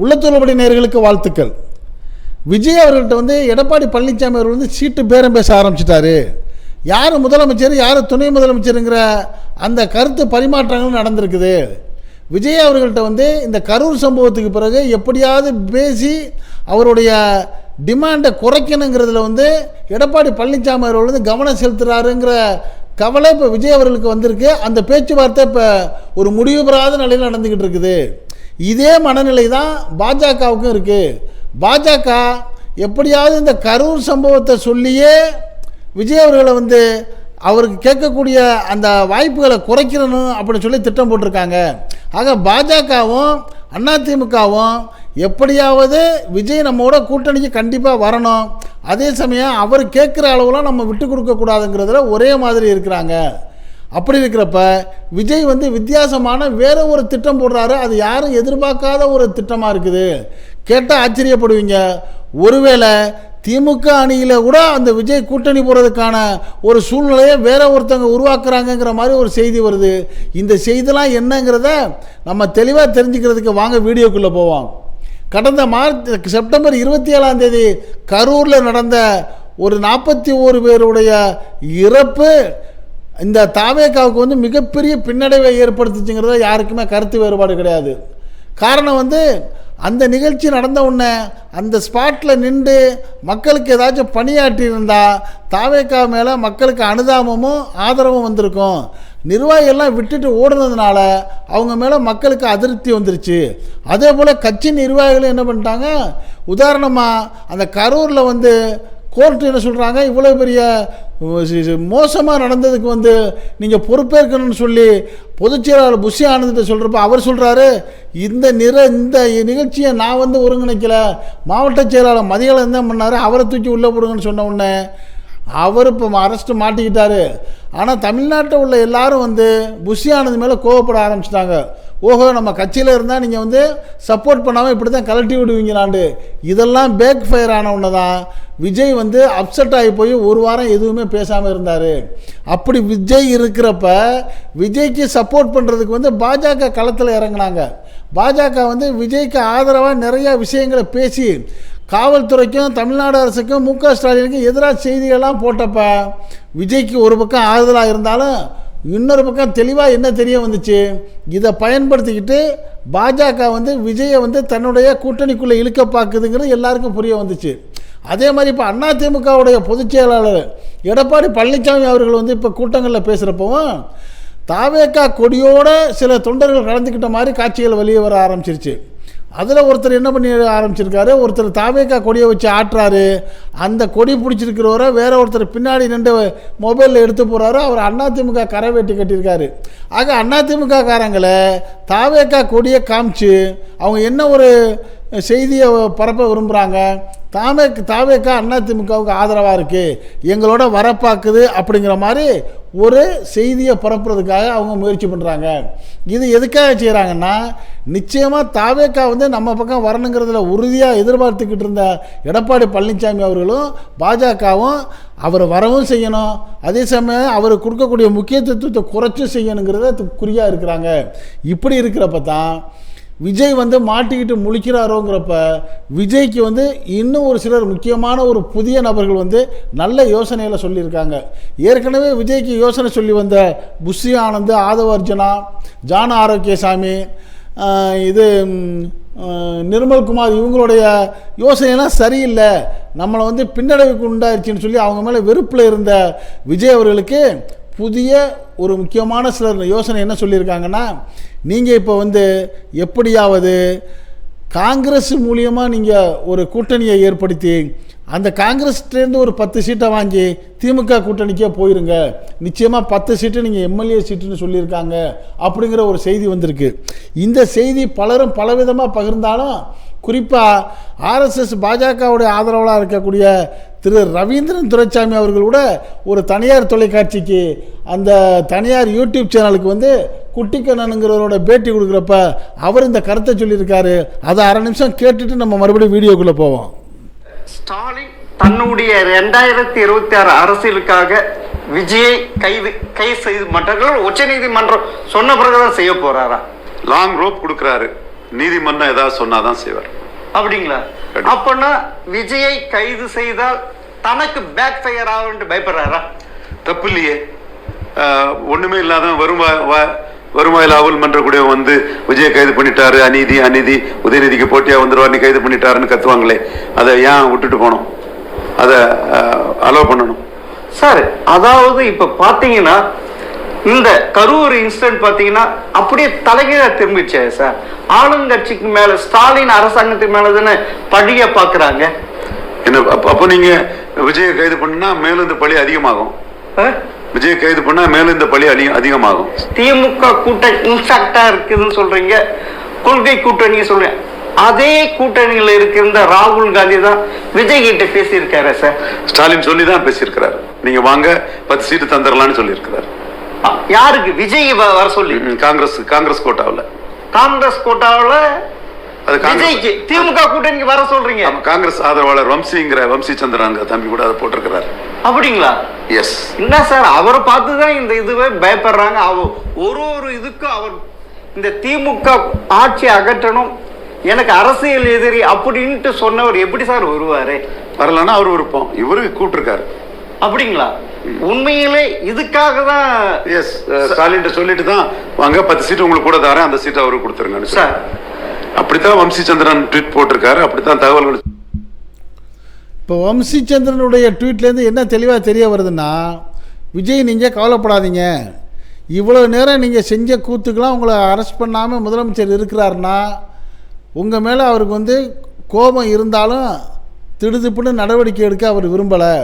உள்ளத்துள்ளபடி நேர்களுக்கு வாழ்த்துக்கள். விஜய் அவர்கள்ட்ட வந்து எடப்பாடி பழனிசாமி அவர்கள் வந்து சீட்டு பேரம் பேச ஆரம்பிச்சிட்டாரு. யார் முதலமைச்சர் யார் துணை முதலமைச்சருங்கிற அந்த கருத்து பரிமாற்றங்கள் நடந்திருக்குது. விஜய் அவர்கள்ட்ட வந்து இந்த கரூர் சம்பவத்துக்கு பிறகு எப்படியாவது பேசி அவருடைய டிமாண்டை குறைக்கணுங்கிறதுல வந்து எடப்பாடி பழனிசாமி அவர்கள் வந்து கவனம் செலுத்துறாருங்கிற கவலை இப்போ விஜய் அவர்களுக்கு வந்திருக்கு. அந்த பேச்சுவார்த்தை இப்போ ஒரு முடிவு பெறாத நிலையில் நடந்துக்கிட்டு இருக்குது. இதே மனநிலை தான் பாஜகவுக்கும் இருக்குது பாஜக எப்படியாவது இந்த கரூர் சம்பவத்தை சொல்லியே விஜய் அவர்களை வந்து அவருக்கு கேட்கக்கூடிய அந்த வாய்ப்புகளை குறைக்கிறணும் அப்படின்னு சொல்லி திட்டம் போட்டிருக்காங்க. ஆக பாஜகவும் அதிமுகவும் எப்படியாவது விஜய் நம்மோட கூட்டணிக்கு கண்டிப்பாக வரணும். அதே சமயம் அவர் கேட்குற அளவுலாம் நம்ம விட்டு கொடுக்கக்கூடாதுங்கிறதுல ஒரே மாதிரி இருக்கிறாங்க. அப்படி இருக்கிறப்ப விஜய் வந்து வித்தியாசமான வேற ஒரு திட்டம் போடுறாரு. அது யாரும் எதிர்பார்க்காத ஒரு திட்டமாக இருக்குது. கேட்டால் ஆச்சரியப்படுவீங்க. ஒருவேளை திமுக அணியில் கூட அந்த விஜய் கூட்டணி போகிறதுக்கான ஒரு சூழ்நிலையை வேற ஒருத்தவங்க உருவாக்குறாங்கங்கிற மாதிரி ஒரு செய்தி வருது. இந்த செய்திலாம் என்னங்கிறத நம்ம தெளிவாக தெரிஞ்சுக்கிறதுக்கு வாங்க வீடியோக்குள்ளே போவோம். கடந்த மார்ச் செப்டம்பர் இருபத்தி ஏழாம் தேதி கரூரில் நடந்த ஒரு நாற்பத்தி ஓரு பேருடைய இறப்பு இந்த தாவேக்காவுக்கு வந்து மிகப்பெரிய பின்னடைவை ஏற்படுத்துச்சுங்கிறத யாருக்குமே கருத்து வேறுபாடு கிடையாது. காரணம் வந்து அந்த நிகழ்ச்சி நடந்த உடனே அந்த ஸ்பாட்டில் நின்று மக்களுக்கு ஏதாச்சும் பணியாற்றி இருந்தால் தாவேக்கா மேலே மக்களுக்கு அனுதாபமும் ஆதரவும் வந்திருக்கும். நிர்வாகிகள்லாம் விட்டுட்டு ஓடுனதுனால அவங்க மேலே மக்களுக்கு அதிருப்தி வந்துருச்சு. அதே போல் கட்சி நிர்வாகிகளும் என்ன பண்ணிட்டாங்க உதாரணமாக அந்த கரூரில் வந்து கோர்ட்டு என்ன சொல்கிறாங்க இவ்வளோ பெரிய மோசமாக நடந்ததுக்கு வந்து நீங்கள் பொறுப்பேற்கணும்னு சொல்லி பொதுச் செயலாளர் புஷி ஆனந்திட்ட சொல்கிறப்ப அவர் சொல்கிறாரு இந்த நிற இந்த நிகழ்ச்சியை நான் வந்து ஒருங்கிணைக்கல. மாவட்ட செயலாளர் மதிகளை என்ன பண்ணார்? அவரை தூக்கி உள்ளே போடுங்கன்னு சொன்ன உடனே அவர் இப்போ அரெஸ்ட்டு மாட்டிக்கிட்டாரு. ஆனால் தமிழ்நாட்டில் உள்ள எல்லாரும் வந்து புஷி ஆனந்த் மேலே கோவப்பட ஆரம்பிச்சிட்டாங்க. ஓஹோ நம்ம கட்சியில் இருந்தால் நீங்கள் வந்து சப்போர்ட் பண்ணாமல் இப்படி தான் கலட்டி விடுவீங்களாண்டு இதெல்லாம் பேக் ஃபயர் ஆன ஒன்று தான் விஜய் வந்து அப்செட் ஆகி போய் ஒரு வாரம் எதுவுமே பேசாமல் இருந்தார். அப்படி விஜய் இருக்கிறப்ப விஜய்க்கு சப்போர்ட் பண்ணுறதுக்கு வந்து பாஜக களத்தில் இறங்குனாங்க. பாஜக வந்து விஜய்க்கு ஆதரவாக நிறையா விஷயங்களை பேசி காவல்துறைக்கும் தமிழ்நாடு அரசுக்கும் மு க ஸ்டாலினுக்கும் எதிராக செய்திகள்லாம் போட்டப்ப விஜய்க்கு ஒரு பக்கம் ஆறுதலாக இருந்தாலும் இன்னொரு பக்கம் தெளிவாக என்ன தெரிய வந்துச்சு? இதை பயன்படுத்திக்கிட்டு பாஜக வந்து விஜயை வந்து தன்னுடைய கூட்டணிக்குள்ளே இழுக்க பார்க்குதுங்கிறது எல்லாருக்கும் புரிய வந்துச்சு. அதே மாதிரி இப்போ அதிமுகவுடைய பொதுச் செயலாளர் எடப்பாடி பழனிசாமி அவர்கள் வந்து இப்போ கூட்டங்களில் பேசுகிறப்பவும் தாவேக்கா கொடியோடு சில தொண்டர்கள் கலந்துக்கிட்ட மாதிரி காட்சிகள் வெளியே வர ஆரம்பிச்சிருச்சு. அதில் ஒருத்தர் என்ன பண்ணி ஆரம்பிச்சிருக்காரு? ஒருத்தர் தாவேக்கா கொடியை வச்சு ஆட்டுறாரு. அந்த கொடி பிடிச்சிருக்கிறவரை வேற ஒருத்தர் பின்னாடி நின்று மொபைலில் எடுத்து போகிறாரு அவர் அதிமுக கரை வெட்டி கட்டியிருக்காரு. ஆக அதிமுக காரங்களை தாவேக்கா கொடியை காமிச்சு அவங்க என்ன ஒரு செய்தியை பரப்ப விரும்புகிறாங்க தாமே தாவேக்கா அதிமுகவுக்கு ஆதரவாக இருக்குது எங்களோட வரப்பாக்குது அப்படிங்கிற மாதிரி ஒரு செய்தியை பரப்புறதுக்காக அவங்க முயற்சி பண்ணுறாங்க இது எதுக்காக செய்கிறாங்கன்னா நிச்சயமாக தாவேக்கா வந்து நம்ம பக்கம் வரணுங்கிறதுல உறுதியாக எதிர்பார்த்துக்கிட்டு இருந்த எடப்பாடி பழனிசாமி அவர்களும் பாஜகவும் அவர் வரவும் செய்யணும். அதே சமயம் அவர் கொடுக்கக்கூடிய முக்கியத்துவத்தை குறைச்சும் செய்யணுங்கிறத குறியாக இருக்கிறாங்க. இப்படி இருக்கிறப்ப தான் விஜய் வந்து மாட்டிக்கிட்டு முழிக்கிறாரோங்கிறப்ப விஜய்க்கு வந்து இன்னும் ஒரு சிலர் முக்கியமான ஒரு புதிய நபர்கள் வந்து நல்ல யோசனையில் சொல்லியிருக்காங்க. ஏற்கனவே விஜய்க்கு யோசனை சொல்லி வந்த புஷி ஆனந்த் ஆதவ அர்ஜுனா ஜான ஆரோக்கியசாமி இது நிர்மல்குமார் இவங்களுடைய யோசனைலாம் சரியில்லை. நம்மளை வந்து பின்னடைவுக்கு உண்டாயிருச்சுன்னு சொல்லி அவங்க மேலே வெறுப்பில் இருந்த விஜய் அவர்களுக்கு புதிய ஒரு முக்கியமான சிலர் யோசனை என்ன சொல்லியிருக்காங்கன்னா நீங்கள் இப்போ வந்து எப்படியாவது காங்கிரஸ் மூலியமாக நீங்கள் ஒரு கூட்டணியை ஏற்படுத்தி அந்த காங்கிரஸ்லேருந்து ஒரு பத்து சீட்டை வாங்கி திமுக கூட்டணிக்கே போயிருங்க. நிச்சயமாக பத்து சீட்டு நீங்கள் எம்எல்ஏ சீட்டுன்னு சொல்லியிருக்காங்க அப்படிங்கிற ஒரு செய்தி வந்திருக்கு. இந்த செய்தி பலரும் பலவிதமாக பகிர்ந்தாலும் குறிப்பாக ஆர்எஸ்எஸ் பாஜகவுடைய ஆதரவாளர் இருக்கக்கூடிய திரு ரவீந்திரன் துரைசாமி அவர்கள் கூட ஒரு தனியார் தொலைக்காட்சிக்கு அந்த தனியார் யூடியூப் சேனலுக்கு வந்து குட்டிக்கண்ணனுங்கிறவரோட பேட்டி கொடுக்குறப்ப அவர் இந்த கருத்தை சொல்லியிருக்காரு. அதை அரை நிமிஷம் கேட்டுட்டு நம்ம மறுபடியும் வீடியோக்குள்ளே போவோம். ஸ்டாலின் தன்னுடைய ரெண்டாயிரத்தி இருபத்தி ஆறு அரசியலுக்காக விஜயை கைது கைது செய்து மாட்டார்கள் உச்ச நீதிமன்றம் சொன்ன பிறகுதான் செய்ய போறாரா? லாங் ரோப் கொடுக்குறாரு. நீதிமன்றம் ஏதாவது சொன்னாதான் செய்வார். அப்படிங்களா. அப்பனா விஜயை கைது செய்தால் தனக்கு பேக் ஃபயர் ஆகும்னு பயப்படுறாரா? தப்பு இல்லையே ஒண்ணுமே இல்லாத வருவாய் வா- வருவாய் லாவல் மன்றக்கூடிய வந்து விஜய் கைது பண்ணிட்டாரு. அநீதி அநீதி உதயநிதிக்கு போட்டியா வந்துருவார் நீ கைது பண்ணிட்டாருன்னு கத்துவாங்களே. அதை ஏன் விட்டுட்டு போனோம்? அதை அலோவ் பண்ணணும். சார் அதாவது இப்ப பாத்தீங்கன்னா இந்த கரூர் இன்சிடென்ட் பாத்தீங்கன்னா அப்படியே தலைகீழா திரும்பிச்சே சார் ஆளுங்கட்சிக்கு மேல ஸ்டாலின் அரசாங்கத்துக்கு மேல தானே பழிய பாக்குறாங்க? என்ன அப்ப- அப்போ நீங்க விஜயை கைது பண்ணா மேலும் இந்த பழி அதிகமாகும்? விஜயை கைது பண்ணா மேலும் இந்த பழி அதி அதிகமாகும். திமுக கூட்டணி இன்ஃபேக்டா இருக்குதுன்னு சொல்றீங்க. கொள்கை கூட்டணி சொல்றீங்க அதே கூட்டணியில இருக்கின்ற ராகுல் காந்தி தான் விஜய் கிட்ட பேசியிருக்காரு சார். ஸ்டாலின் சொல்லி தான் பேசியிருக்கிறார். நீங்க வாங்க பத்து சீட்டு தந்துடலாம்னு சொல்லியிருக்கிறார். யாருக்கு? விஜய் வர சொல்லி. காங்கிரஸ் காங்கிரஸ் கோட்டாவில். காங்கிரஸ் கோட்டாவுல அது விஜய்க்கு திமுக கூட்டணிக்கு வர சொல்றீங்க. காங்கிரஸ் ஆதரவாளர் வம்சிங்கிற வம்சி சந்திரன் தம்பி கூட அதை போட்டிருக்கிறார். அப்படிங்களா? எஸ் என்ன சார் அவரை பார்த்து தான் இந்த இதுவே பயப்படுறாங்க. அவ ஒரு ஒரு இதுக்கும் அவர் இந்த திமுக ஆட்சி அகற்றணும் எனக்கு அரசியல் எதிரி அப்படின்ட்டு சொன்னவர் எப்படி சார் வருவாரு? வரலன்னா அவர் விருப்பம் இவரு கூப்பிட்டுருக்காரு. அப்படிங்களா? உண்மையிலே இதுக்காக தான் எஸ் ஸ்டாலின் சொல்லிட்டு தான் வாங்க பத்து சீட்டு உங்களுக்கு கூட தரேன். அந்த சீட்டை அவருக்கு கொடுத்துருங்கன்னு சொல்லி. சார் அப்படித்தான் வம்சி சந்திரன் ட்வீட் போட்டிருக்காரு. அப்படித்தான் தகவல்கள் இப்போ வம்சிச்சந்திரனுடைய ட்வீட்லேருந்து என்ன தெளிவாக தெரிய வருதுன்னா விஜய் நீங்கள் கவலைப்படாதீங்க. இவ்வளோ நேரம் நீங்கள் செஞ்ச கூத்துக்கெல்லாம் உங்களை அரெஸ்ட் பண்ணாமல் முதலமைச்சர் இருக்கிறாருன்னா உங்கள் மேலே அவருக்கு வந்து கோபம் இருந்தாலும் திடுதிப்புன்னு நடவடிக்கை எடுக்க அவர் விரும்பலை.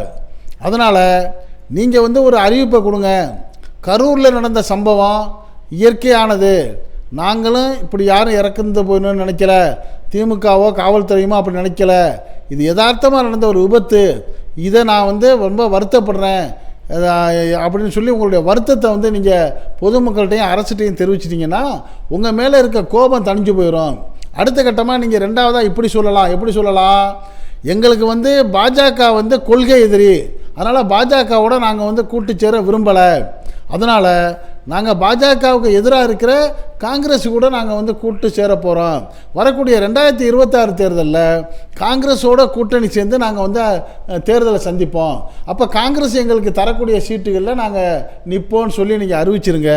அதனால் நீங்கள் வந்து ஒரு அறிவிப்பை கொடுங்க. கரூரில் நடந்த சம்பவம் இயற்கையானது. நாங்களும் இப்படி யாரும் இறக்குந்து போயணும்னு நினைக்கல. திமுகவோ காவல்துறையுமோ அப்படி நினைக்கல. இது யதார்த்தமாக நடந்த ஒரு விபத்து. இதை நான் வந்து ரொம்ப வருத்தப்படுறேன். அப்படின்னு சொல்லி உங்களுடைய வருத்தத்தை வந்து நீங்கள் பொதுமக்கள்கிட்டையும் அரசுகிட்டையும் தெரிவிச்சிட்டிங்கன்னா உங்கள் மேலே இருக்க கோபம் தணிஞ்சு போயிடும் அடுத்த கட்டமாக நீங்கள் ரெண்டாவதாக இப்படி சொல்லலாம் எப்படி சொல்லலாம்? எங்களுக்கு வந்து பாஜக வந்து கொள்கை எதிரி. அதனால் பாஜகவோட நாங்கள் வந்து கூட்டு சேர விரும்பலை. அதனால் நாங்கள் பாஜகவுக்கு எதிராக இருக்கிற காங்கிரஸ் கூட நாங்கள் வந்து கூட்டு சேர போகிறோம் வரக்கூடிய ரெண்டாயிரத்தி இருபத்தாறு தேர்தலில் காங்கிரஸோட கூட்டணி சேர்ந்து நாங்கள் வந்து தேர்தலை சந்திப்போம். அப்போ காங்கிரஸ் எங்களுக்கு தரக்கூடிய சீட்டுகளில் நாங்கள் நிற்போம்னு சொல்லி நீங்கள் அறிவிச்சிருங்க.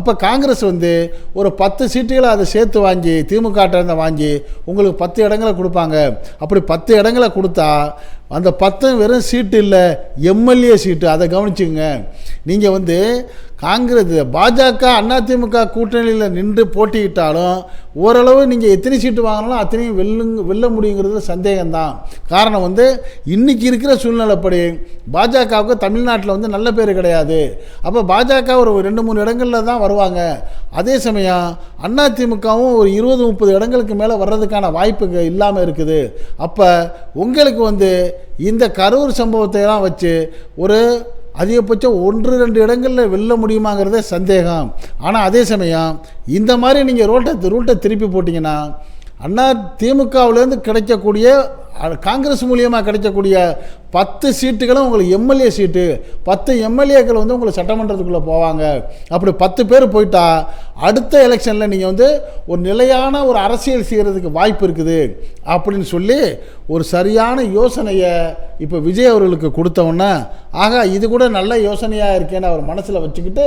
அப்போ காங்கிரஸ் வந்து ஒரு பத்து சீட்டுகளை அதை சேர்த்து வாங்கி திமுக வாங்கி உங்களுக்கு பத்து இடங்களை கொடுப்பாங்க. அப்படி பத்து இடங்களை கொடுத்தா அந்த பத்து வெறும் சீட்டு இல்லை எம்எல்ஏ சீட்டு அதை கவனிச்சுங்க நீங்கள் வந்து காங்கிரஸ் பாஜக அதிமுக கூட்டணியில் நின்று போட்டியிட்டாலும் ஓரளவு நீங்கள் எத்தனை சீட்டு வாங்கினாலும் அத்தனையும் வெல்லுங்க வெல்ல முடியுங்கிறது சந்தேகம்தான். காரணம் வந்து இன்றைக்கி இருக்கிற சூழ்நிலைப்படி பாஜகவுக்கு தமிழ்நாட்டில் வந்து நல்ல பேர் கிடையாது. அப்போ பாஜக ஒரு ரெண்டு மூணு இடங்களில் தான் வருவாங்க. அதே சமயம் அதிமுகவும் ஒரு இருபது முப்பது இடங்களுக்கு மேலே வர்றதுக்கான வாய்ப்பு இல்லாமல் இருக்குது. அப்போ உங்களுக்கு வந்து இந்த கரூர் சம்பவத்தை எல்லாம் வச்சு ஒரு அதிகபட்சம் ஒன்று ரெண்டு இடங்களில் வெல்ல முடியுமாங்கிறதே சந்தேகம். ஆனால் அதே சமயம் இந்த மாதிரி நீங்கள் ரோட்டை ரூட்டை திருப்பி போட்டிங்கன்னா அண்ணா திமுகவிலேருந்து கிடைக்கக்கூடிய காங்கிரஸ் மூலியமாக கிடைக்கக்கூடிய பத்து சீட்டுகளும் உங்களுக்கு எம்எல்ஏ சீட்டு பத்து எம்எல்ஏக்கள் வந்து உங்களுக்கு சட்டமன்றத்துக்குள்ளே போவாங்க. அப்படி பத்து பேர் போயிட்டா அடுத்த எலெக்ஷனில் நீங்கள் வந்து ஒரு நிலையான ஒரு அரசியல் செய்கிறதுக்கு வாய்ப்பு இருக்குது அப்படின்னு சொல்லி ஒரு சரியான யோசனையை இப்போ விஜய் அவர்களுக்கு கொடுத்தவொன்னே ஆகா இது கூட நல்ல யோசனையாக இருக்கேன்னு அவர் மனசில் வச்சுக்கிட்டு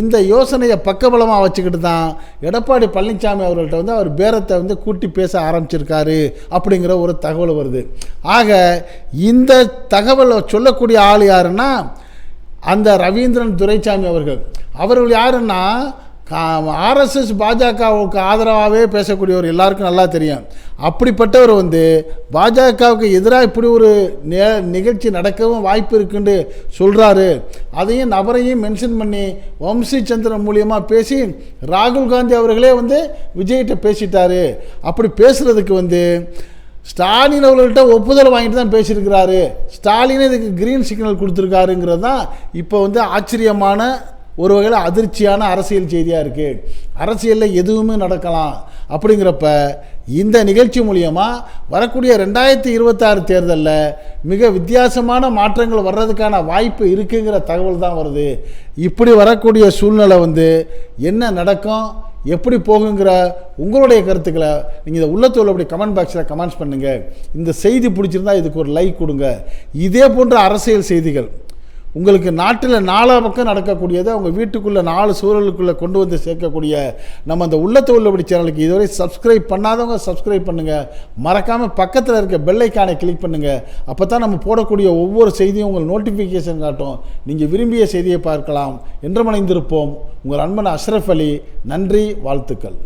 இந்த யோசனையை பக்கபலமாக வச்சுக்கிட்டு தான் எடப்பாடி பழனிசாமி அவர்கள்ட்ட வந்து அவர் பேரத்தை வந்து கூட்டி பேச ஆரம்பிச்சிருக்காரு அப்படிங்கிற ஒரு தகவல் வருது. ஆக இந்த தகவலை சொல்லக்கூடிய ஆள் யாருன்னா அந்த ரவீந்திரன் துரைசாமி அவர்கள். அவர்கள் யாருன்னா ஆர்எஸ்எஸ் பாஜகவுக்கு ஆதரவாகவே பேசக்கூடியவர் எல்லாருக்கும் நல்லா தெரியும். அப்படிப்பட்டவர் வந்து பாஜகவுக்கு எதிராக இப்படி ஒரு நே- நிகழ்ச்சி நடக்கவும் வாய்ப்பு இருக்குன்னு சொல்கிறாரு அதையும் நபரையும் மென்ஷன் பண்ணி வம்சி சந்திரன் மூலியமாக பேசி ராகுல் காந்தி அவர்களே வந்து விஜய்கிட்ட பேசிட்டாரு. அப்படி பேசுகிறதுக்கு வந்து ஸ்டாலின் அவர்கள்ட்ட ஒப்புதல் வாங்கிட்டு தான் பேசியிருக்கிறாரு. ஸ்டாலினே இதுக்கு கிரீன் சிக்னல் கொடுத்துருக்காருங்கிறது தான் இப்போ வந்து ஆச்சரியமான ஒரு வகையில் அதிர்ச்சியான அரசியல் செய்தியாக இருக்குது அரசியலில் எதுவுமே நடக்கலாம் அப்படிங்கிறப்ப இந்த நிகழ்ச்சி மூலியமாக வரக்கூடிய ரெண்டாயிரத்தி இருபத்தாறு தேர்தலில் மிக வித்தியாசமான மாற்றங்கள் வர்றதுக்கான வாய்ப்பு இருக்குங்கிற தகவல் தான் வருது. இப்படி வரக்கூடிய சூழ்நிலை வந்து என்ன நடக்கும்? எப்படி போகுங்கிற உங்களுடைய கருத்துக்களை நீங்கள் இந்த உள்ளத்தோல் அப்படி கமெண்ட் பாக்ஸில் கமெண்ட்ஸ் பண்ணுங்கள் இந்த செய்தி பிடிச்சிருந்தா இதுக்கு ஒரு லைக் கொடுங்க. இதே போன்ற அரசியல் செய்திகள் உங்களுக்கு நாட்டில் நாலா பக்கம் நடக்கக்கூடியதை அவங்க வீட்டுக்குள்ளே நாலு சூழலுக்குள்ளே கொண்டு வந்து சேர்க்கக்கூடிய நம்ம அந்த உள்ளத்து உள்ளபடி சேனலுக்கு இதுவரை சப்ஸ்கிரைப் பண்ணாதவங்க சப்ஸ்கிரைப் பண்ணுங்கள் மறக்காமல் பக்கத்தில் இருக்க பெல்லைக்கானை கிளிக் பண்ணுங்கள் அப்போ தான் நம்ம போடக்கூடிய ஒவ்வொரு செய்தியும் உங்களுக்கு நோட்டிஃபிகேஷன் காட்டும். நீங்கள் விரும்பிய செய்தியை பார்க்கலாம். என்றமடைந்திருப்போம் உங்கள் அன்பன் அஷ்ரஃப் அலி. நன்றி வாழ்த்துக்கள்.